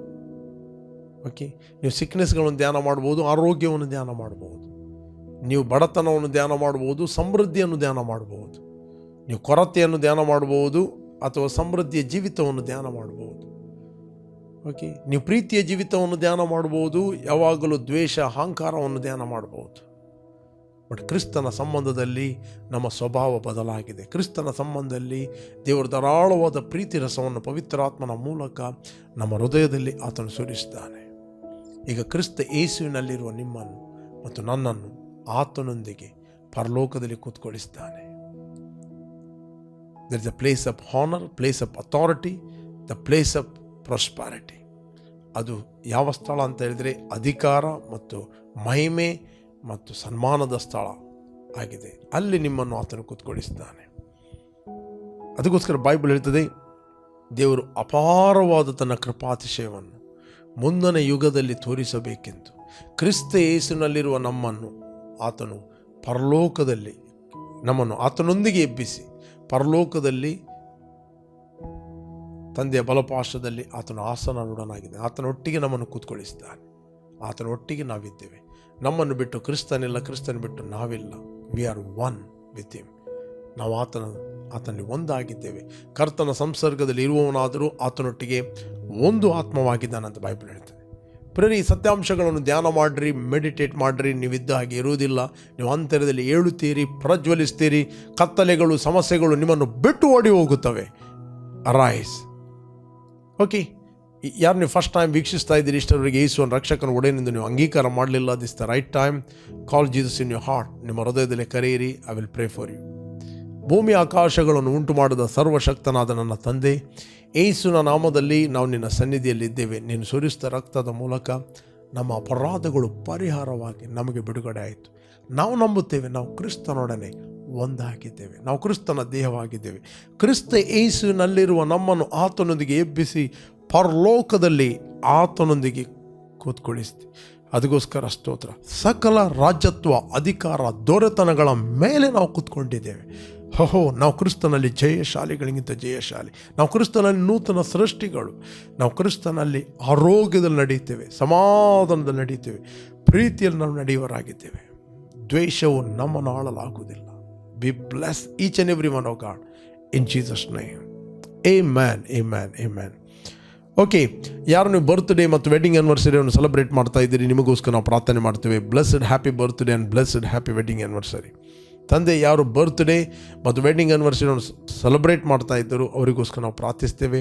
ಓಕೆ ನೀವು ಸಿಕ್ನೆಸ್ಗಳನ್ನು ಧ್ಯಾನ ಮಾಡ್ಬೋದು, ಆರೋಗ್ಯವನ್ನು ಧ್ಯಾನ ಮಾಡ್ಬೋದು. ನೀವು ಬಡತನವನ್ನು ಧ್ಯಾನ ಮಾಡ್ಬೋದು, ಸಮೃದ್ಧಿಯನ್ನು ಧ್ಯಾನ ಮಾಡ್ಬೋದು. ನೀವು ಕೊರತೆಯನ್ನು ಧ್ಯಾನ ಮಾಡ್ಬೋದು, ಅಥವಾ ಸಮೃದ್ಧಿಯ ಜೀವಿತವನ್ನು ಧ್ಯಾನ ಮಾಡ್ಬೋದು. ಓಕೆ ನೀವು ಪ್ರೀತಿಯ ಜೀವಿತವನ್ನು ಧ್ಯಾನ ಮಾಡ್ಬೋದು ಯಾವಾಗಲೂ ದ್ವೇಷ, ಅಹಂಕಾರವನ್ನು ಧ್ಯಾನ ಮಾಡ್ಬೋದು ಬಟ್ ಕ್ರಿಸ್ತನ ಸಂಬಂಧದಲ್ಲಿ ನಮ್ಮ ಸ್ವಭಾವ ಬದಲಾಗಿದೆ. ಕ್ರಿಸ್ತನ ಸಂಬಂಧದಲ್ಲಿ ದೇವರ ಧಾರಾಳವಾದ ಪ್ರೀತಿ ರಸವನ್ನು ಪವಿತ್ರಾತ್ಮನ ಮೂಲಕ ನಮ್ಮ ಹೃದಯದಲ್ಲಿ ಆತನು ಸುರಿಸಿದ್ದಾನೆ. ಈಗ ಕ್ರಿಸ್ತ ಯೇಸುವಿನಲ್ಲಿರುವ ನಿಮ್ಮನ್ನು ಮತ್ತು ನನ್ನನ್ನು ಆತನೊಂದಿಗೆ ಪರಲೋಕದಲ್ಲಿ ಕೂತ್ಕೊಳ್ಳಿಸಿದ್ದಾನೆ there is a place of honour place of authority the place of prosperity ಅದು ಯಾವ ಸ್ಥಳ ಅಂತ ಹೇಳಿದರೆ ಅಧಿಕಾರ ಮತ್ತು ಮಹಿಮೆ ಮತ್ತು ಸನ್ಮಾನದ ಸ್ಥಳ ಆಗಿದೆ. ಅಲ್ಲಿ ನಿಮ್ಮನ್ನು ಆತನು ಕೂತ್ಕೊಳಿಸಿದ್ದಾನೆ ಅದಕ್ಕೋಸ್ಕರ ಬೈಬಲ್ ಹೇಳ್ತದೆ, ದೇವರು ಅಪಾರವಾದ ತನ್ನ ಕೃಪಾತಿಶಯವನ್ನು ಮುಂದನ ಯುಗದಲ್ಲಿ ತೋರಿಸಬೇಕೆಂದು. ಕ್ರಿಸ್ತ ಯೇಸುನಲ್ಲಿರುವ ನಮ್ಮನ್ನು ಆತನು ಪರಲೋಕದಲ್ಲಿ, ನಮ್ಮನ್ನು ಆತನೊಂದಿಗೆ ಎಬ್ಬಿಸಿ ಪರಲೋಕದಲ್ಲಿ ತಂದೆಯ ಬಲಪಾಶದಲ್ಲಿ ಆತನ ಆಸನರುಡನಾಗಿದೆ ಆತನೊಟ್ಟಿಗೆ ನಮ್ಮನ್ನು ಕೂತ್ಕೊಳ್ಳಿಸಿದ್ದಾನೆ. ಆತನೊಟ್ಟಿಗೆ ನಾವಿದ್ದೇವೆ. ನಮ್ಮನ್ನು ಬಿಟ್ಟು ಕ್ರಿಸ್ತನಿಲ್ಲ, ಕ್ರಿಸ್ತನ ಬಿಟ್ಟು ನಾವಿಲ್ಲ. We are one with him ನಾವು ಆತನ, ಆತನಲ್ಲಿ ಒಂದಾಗಿದ್ದೇವೆ. ಕರ್ತನ ಸಂಸರ್ಗದಲ್ಲಿ ಇರುವವನಾದರೂ ಆತನೊಟ್ಟಿಗೆ ಒಂದು ಆತ್ಮವಾಗಿದ್ದಾನಂತ ಬೈಬಲ್ ಹೇಳ್ತದೆ. ಪ್ರೇರಿ ಸತ್ಯಾಂಶಗಳನ್ನು ಧ್ಯಾನ ಮಾಡಿರಿ ಮೆಡಿಟೇಟ್ ಮಾಡಿರಿ. ನೀವಿದ್ದ ಹಾಗೆ ಇರುವುದಿಲ್ಲ. ನೀವು ಅಂತರದಲ್ಲಿ ಏಳುತ್ತೀರಿ, ಪ್ರಜ್ವಲಿಸ್ತೀರಿ. ಕತ್ತಲೆಗಳು, ಸಮಸ್ಯೆಗಳು ನಿಮ್ಮನ್ನು ಬಿಟ್ಟು ಓಡಿ ಹೋಗುತ್ತವೆ. ಅರೈಸ್ ಓಕೆ ಯಾರು ನೀವು ಫಸ್ಟ್ ಟೈಮ್ ವೀಕ್ಷಿಸ್ತಾ ಇದ್ದೀರಿ ಇಷ್ಟರವರೆಗೆ ಯೇಸುವನ್ನು ರಕ್ಷಕನ ಒಡೆಯಿಂದ ನೀವು ಅಂಗೀಕಾರ ಮಾಡಲಿಲ್ಲ this the right time call Jesus in you heart ನಿಮ್ಮ ಹೃದಯದಲ್ಲಿ ಕರೆಯಿರಿ I will pray for you ಭೂಮಿ ಆಕಾಶಗಳನ್ನು ಉಂಟು ಮಾಡಿದ ಸರ್ವಶಕ್ತನಾದ ನನ್ನ ತಂದೆ ಏಸುನ ನಾಮದಲ್ಲಿ ನಾವು ನಿನ್ನ ಸನ್ನಿಧಿಯಲ್ಲಿದ್ದೇವೆ. ನೀನು ಸುರಿಸಿದ ರಕ್ತದ ಮೂಲಕ ನಮ್ಮ ಅಪರಾಧಗಳು ಪರಿಹಾರವಾಗಿ ನಮಗೆ ಬಿಡುಗಡೆ ಆಯಿತು. ನಾವು ನಂಬುತ್ತೇವೆ, ನಾವು ಕ್ರಿಸ್ತನೊಡನೆ ಒಂದಾಗಿದ್ದೇವೆ. ನಾವು ಕ್ರಿಸ್ತನ ದೇಹವಾಗಿದ್ದೇವೆ. ಕ್ರಿಸ್ತ ಏಸುವಿನಲ್ಲಿರುವ ನಮ್ಮನ್ನು ಆತನೊಂದಿಗೆ ಎಬ್ಬಿಸಿ ಪರಲೋಕದಲ್ಲಿ ಆತನೊಂದಿಗೆ ಕೂತ್ಕೊಳ್ಳಿಸ್ತಿ ಅದಕ್ಕೋಸ್ಕರ ಸ್ತೋತ್ರ. ಸಕಲ ರಾಜ್ಯತ್ವ ಅಧಿಕಾರ, ದೊರೆತನಗಳ ಮೇಲೆ ನಾವು ಕೂತ್ಕೊಂಡಿದ್ದೇವೆ. ಹೋ, ನಾವು ಕ್ರಿಸ್ತನಲ್ಲಿ ಜಯಶಾಲಿಗಳಿಗಿಂತ ಜಯಶಾಲಿ. ನಾವು ಕ್ರಿಸ್ತನಲ್ಲಿ ನೂತನ ಸೃಷ್ಟಿಗಳು. ನಾವು ಕ್ರಿಸ್ತನಲ್ಲಿ ಆರೋಗ್ಯದಲ್ಲಿ ನಡೆಯುತ್ತೇವೆ, ಸಮಾಧಾನದಲ್ಲಿ ನಡೆಯುತ್ತೇವೆ, ಪ್ರೀತಿಯಲ್ಲಿ ನಾವು ನಡೆಯುವರಾಗಿದ್ದೇವೆ ದ್ವೇಷವು ನಮ್ಮನ್ನು ಆಳಲಾಗುವುದಿಲ್ಲ. Be bless each and every one, of God. In Jesus' name. Amen. Amen okay ಯಾರು ನೀವು ಬರ್ತ್ಡೇ ಮತ್ತು ವೆಡ್ಡಿಂಗ್ ಆ್ಯನಿವರ್ಸರಿಯನ್ನು ಸೆಲೆಬ್ರೇಟ್ ಮಾಡ್ತಾ ಇದ್ದೀರಿ ನಿಮಗೋಸ್ಕರ ನಾವು ಪ್ರಾರ್ಥನೆ ಮಾಡ್ತೇವೆ blessed happy birthday and blessed happy wedding anniversary ತಂದೆ ಯಾರು ಬರ್ತ್ಡೇ ಮತ್ತು ವೆಡ್ಡಿಂಗ್ ಆ್ಯನಿವರ್ಸರಿಯನ್ನು ಸೆಲೆಬ್ರೇಟ್ ಮಾಡ್ತಾ ಇದ್ದರು ಅವರಿಗೋಸ್ಕರ ನಾವು ಪ್ರಾರ್ಥಿಸ್ತೇವೆ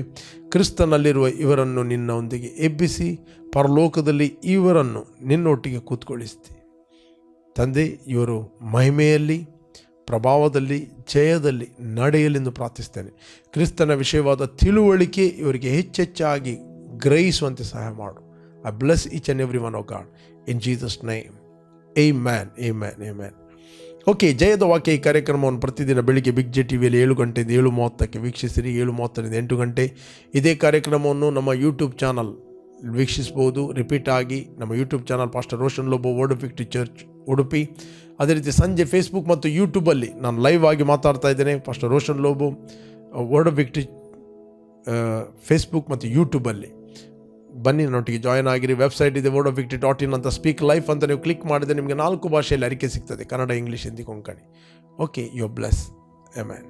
ಕ್ರಿಸ್ತನಲ್ಲಿರುವ ಇವರನ್ನು ನಿನ್ನೊಂದಿಗೆ ಎಬ್ಬಿಸಿ ಪರಲೋಕದಲ್ಲಿ ಇವರನ್ನು ನಿನ್ನೊಟ್ಟಿಗೆ ಕೂತ್ಕೊಳ್ಳಿಸ್ತಿ ತಂದೆ ಇವರು ಮಹಿಮೆಯಲ್ಲಿ ಪ್ರಭಾವದಲ್ಲಿ, ಜಯದಲ್ಲಿ ನಡೆಯಲೆಂದು ಪ್ರಾರ್ಥಿಸ್ತೇನೆ ಕ್ರಿಸ್ತನ ವಿಷಯವಾದ ತಿಳುವಳಿಕೆ ಇವರಿಗೆ ಹೆಚ್ಚೆಚ್ಚಾಗಿ ಗ್ರಹಿಸುವಂತೆ ಸಹಾಯ ಮಾಡು. I bless each and every one of God in Jesus name amen amen amen okay ಜಯದ ವಾಕ್ಯ ಈ ಕಾರ್ಯಕ್ರಮವನ್ನು ಪ್ರತಿದಿನ ಬೆಳಿಗ್ಗೆ ಬಿಗ್ ಜೆ ಟಿ ವಿಯಲ್ಲಿ ಏಳು ಗಂಟೆಯಿಂದ ಏಳು ಮೂವತ್ತಕ್ಕೆ ವೀಕ್ಷಿಸಿರಿ. ಏಳು ಮೂವತ್ತರಿಂದ ಎಂಟು ಗಂಟೆ ಇದೇ ಕಾರ್ಯಕ್ರಮವನ್ನು ನಮ್ಮ ಯೂಟ್ಯೂಬ್ ಚಾನಲ್ ವೀಕ್ಷಿಸ್ಬೋದು ರಿಪೀಟ್ ಆಗಿ ನಮ್ಮ YouTube channel pastor Roshan Lobo word fifty church Udupi ಅದೇ ರೀತಿ ಸಂಜೆ ಫೇಸ್ಬುಕ್ ಮತ್ತು ಯೂಟ್ಯೂಬಲ್ಲಿ ನಾನು ಲೈವ್ ಆಗಿ ಮಾತಾಡ್ತಾ ಇದ್ದೇನೆ. First Roshan Lobo word of victory Facebook ಮತ್ತು ಯೂಟ್ಯೂಬಲ್ಲಿ ಬನ್ನಿ, ನನ್ನೊಟ್ಟಿಗೆ ಜಾಯ್ನ್ ಆಗಿರಿ. ವೆಬ್ಸೈಟ್ ಇದೆ word of victory dot in ಅಂತ ಸ್ಪೀಕ್ ಲೈಫ್ ಅಂತ ನೀವು ಕ್ಲಿಕ್ ಮಾಡಿದರೆ ನಿಮಗೆ ನಾಲ್ಕು ಭಾಷೆಯಲ್ಲಿ ಅರಿಕೆ ಸಿಗ್ತದೆ. Kannada English Hindi, Konkani. Okay you bless amen